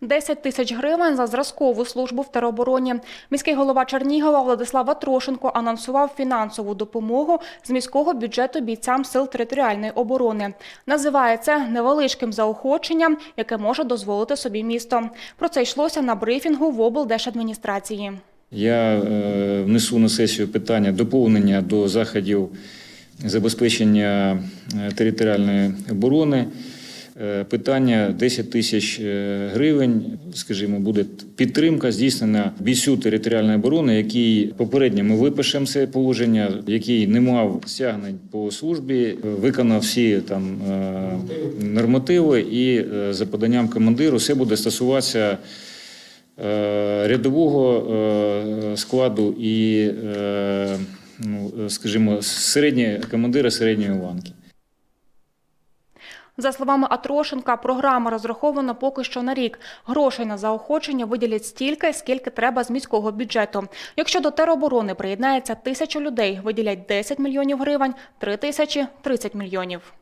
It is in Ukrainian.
10 тисяч гривень за зразкову службу в теробороні. Міський голова Чернігова Владислав Атрошенко анонсував фінансову допомогу з міського бюджету бійцям сил територіальної оборони. Називає це невеличким заохоченням, яке може дозволити собі місто. Про це йшлося на брифінгу в облдержадміністрації. Я е, внесу на сесію питання доповнення до заходів забезпечення е, територіальної оборони. Е, Питання 10 тисяч е, гривень, скажімо, буде підтримка здійснена бійцю територіальної оборони, який попередньо ми випишемо це положення, який не мав стягнень по службі, виконав всі там е, нормативи, і за поданням командиру все буде стосуватися рядового складу і, ну, скажімо, середні, командира середньої ланки. За словами Атрошенка, програма розрахована поки що на рік. Грошей на заохочення виділять стільки, скільки треба з міського бюджету. Якщо до тероборони приєднається тисяча людей, виділять 10 мільйонів гривень, три тисячі – 30 мільйонів.